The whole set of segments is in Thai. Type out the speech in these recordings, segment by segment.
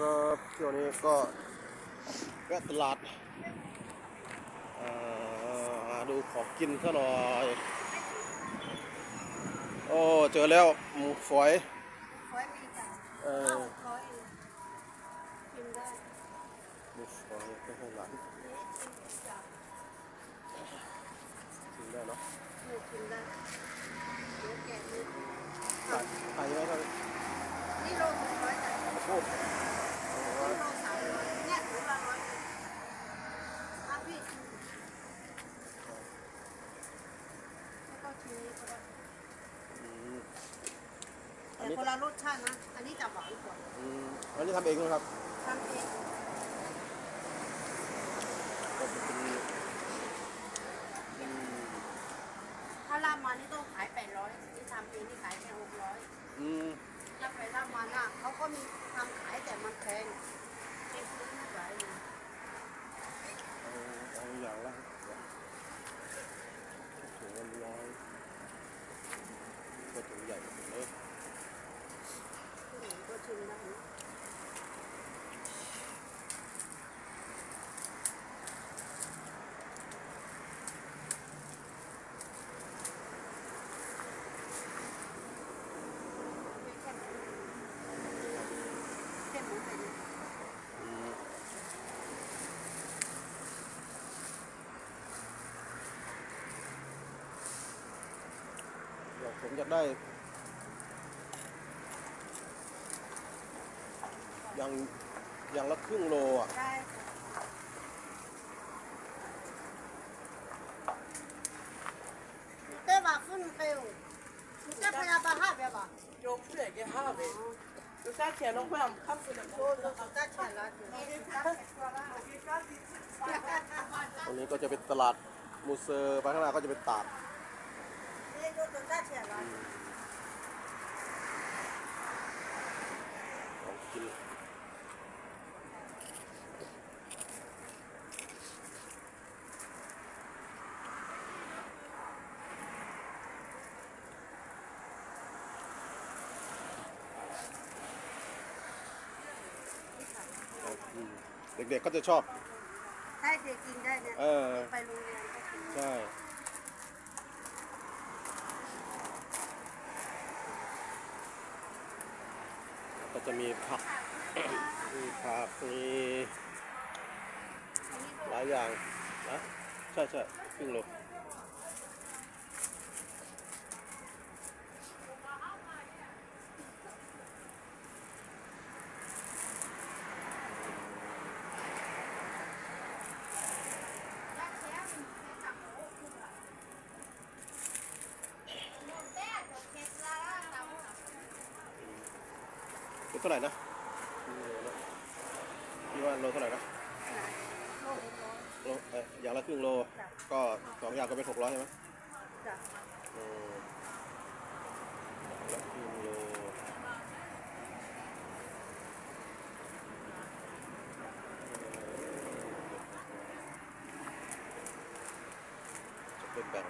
ครับช่วงนี้ก็แวะตลาดเอ่อหาดูของกินซะหน่อย โอ้ เจอแล้วหมูฝอยร้อยมีจ้ะเออห้าหกร้อยเองกินได้หมูฝอยก็ให้หลานเละจ้ะกินได้เนาะหมูกินได้เดี๋ยวแกะนี่ขายขายยังไงครับนี่โลหกร้อยจ้ะ โอ้โห นี่โลสามร้อยเนี่ยถุงละร้อยเองอะพี่ชิมแล้วก็ชิมนี้ก็ได้ อืม อัน แต่ นี้ คนละรส ชาตินะ อันนี้จะหวานกว่าอืมอันนี้ทำเองนะครับทำเองก็จะเป็นอืมถ้าลาบมานี่ต้องขายแปดร้อยที่ทำเองนี่ขายแค่หกร้อยอืม ถ้าไปลาบมาน่ะเขาก็มีทำขายแต่มันแพงเองซื้อไม่ไหวเลย เอาเอาอย่างละถุงละร้อยก็ถุงใหญ่หมดเลย ผู้หญิงก็ชิมได้นะ แค่หมูเป็น อืมอยาก ผมอยากได้อย่างอย่างละครึ่งโลอะได้เต้บาขึ้นเร็วเต้พยาบาลห้าเบียบา Jo, det har vi. Du kan känna fram kaffen. โอ้เราได้แค่ละเดียวตรงนี้ก็จะเป็นตลาดมูเซอร์ไปข้างหน้าก็จะเป็นตาด นี่ดูตัวได้แค่ละของกินอืมเด็กๆก็จะชอบให้เด็กกินได้เนี่ยเออ ไปโรงเรียนก็กิน ใช่ ก็จะมีผัก มีผัก มีหลายอย่างนะใช่ใช่ครึ่งโล เป็นเท่าไหร่นะพี่ว่าโลเท่าไหร่นะโลหกร้อยโลเอ่ออย่างละครึ่งโลก็สองอย่างก็เป็นหกร้อยใช่ไหมจ้ะอืมอย่างละครึ่งโลจะเป็นแบ่ง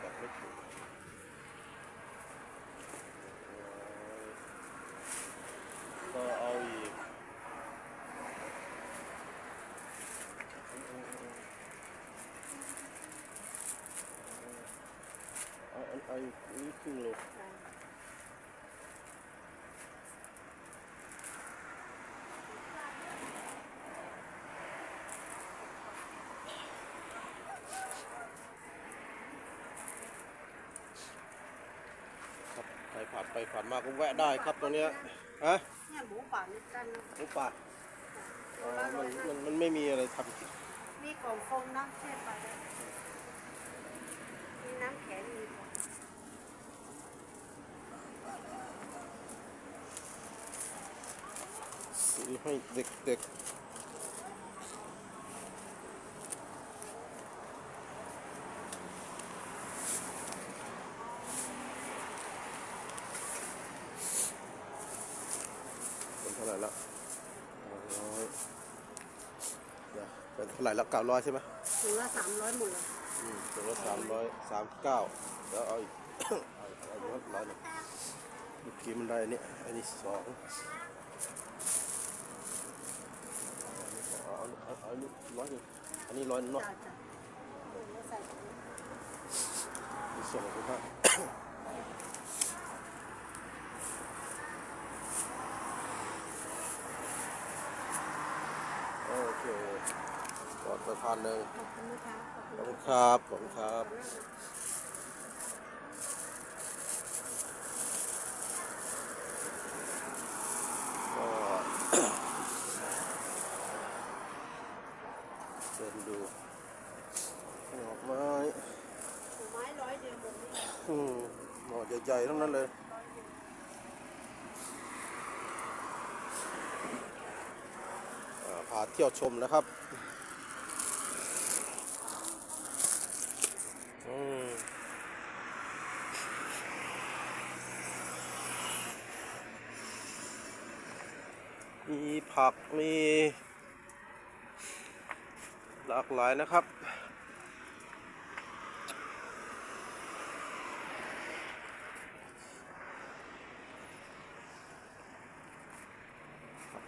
แบ่งไม่ถูกก็เอาอีก เอาเอาเอาอีกนี่ครึ่งโลจ้ะครับใครผ่านไปผ่านมาก็แวะได้ครับตรงเนี้ยฮะเนี่ยหมูป่านี่กันนะหมูป่าโลอ๋อละร้มัอนยมันมันไม่มีอะไรทมีกล่องโฟมนะแช่ไปได้มีน้ำแข็งมี ของำซื้อให้เด็กๆเป็นเท่าไหร่แล้วร้อยเดี๋ยเป็นเท่าไหร่แล้วเก้าร้อยใช่ไหมถุงละสามร้อยหมดเลยอืมตัวละสามร้อยสามเก้าแล้วเอาอีกเอาอีกเอาอีกร้อยหนึ่งเมื่อกี้มันได้อันนี้อันนี้สอง เอาเอาเอาอันนี้ร้อยหนึ่งอันนี้ร้อยนึ่งเนาะจ้าจ้าเออใส่ตรงนี้มีส่งคุณฮะโอเคกดไปพันหนึ่งขอบคุณนะคะขอบขคุอบณคุณครับขอบคุณครับก็ เดินดูดอกไม้ ไม้ร้อยเดียวหมดนี่ อืมหน่อ ใหญ่ๆทั้งนั้นเลยพาเที่ยวชมนะครับมีผักมีหลากหลายนะครับ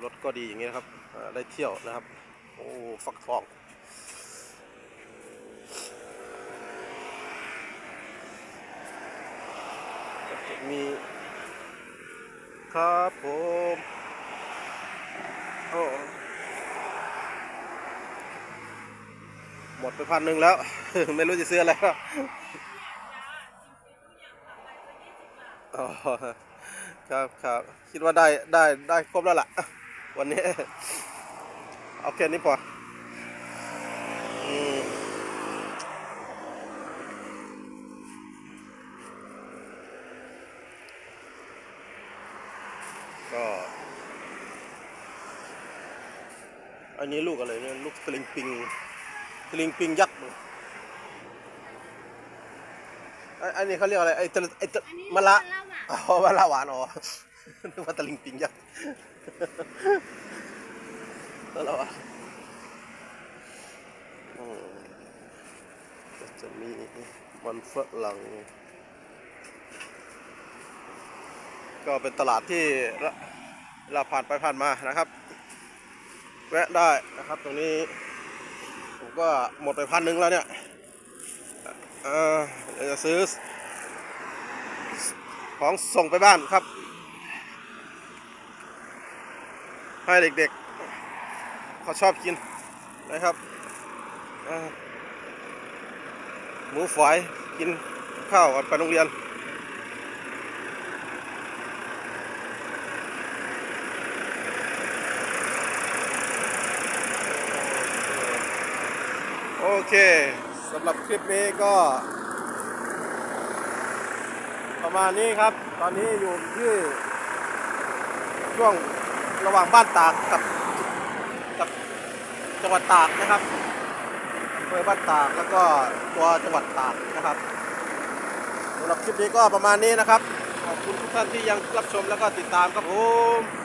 รถก็ดีอย่างนี้นะครับได้เที่ยวนะครับ โอ้ฟักทองมีครับผมโอ้หมดไปพันหนึ่งแล้ว ไม่รู้จะซื้ออะไรแล้วอ๋อครับครับคิดว่าได้ได้ได้ครบแล้วล่ะ วันนี้ เอาแค่นี้พออืมก็ อันนี้ลูกอะไรเนี่ยลูกสลิงปิงสลิงปิงยักษ์อันอันนี้เขาเรียกอะไรไอ้ตะไอ้ตะมะละอ๋อมะละหวานอ๋อนึกว่าตะลิงปิงยักษ์ มะละหวานอืมก็จะมี มันฝรั่งก็เป็นตลาดที่เราผ่านไปผ่านมานะครับ แวะได้นะครับตรงนี้ ผมก็หมดไปพันหนึ่งแล้วเนี่ยเออจะซื้อ ของส่งไปบ้านครับ ให้เด็กๆเขาชอบกินนะครับ หมูฝอยกินข้าวก่อนไปโรงเรียน โอเคสำหรับคลิปนี้ก็ ประมาณนี้ครับ ตอนนี้อยู่ที่ช่วงระหว่างบ้านตากกับกับจังหวัดตากนะครับ ภอบ้านตากแล้วก็ตัวจังหวัดตากนะครับสำหรับคลิปนี้ก็ประมาณนี้นะครับ ขอบคุณทุกท่านที่ยังรับชมแล้วก็ติดตามครับผม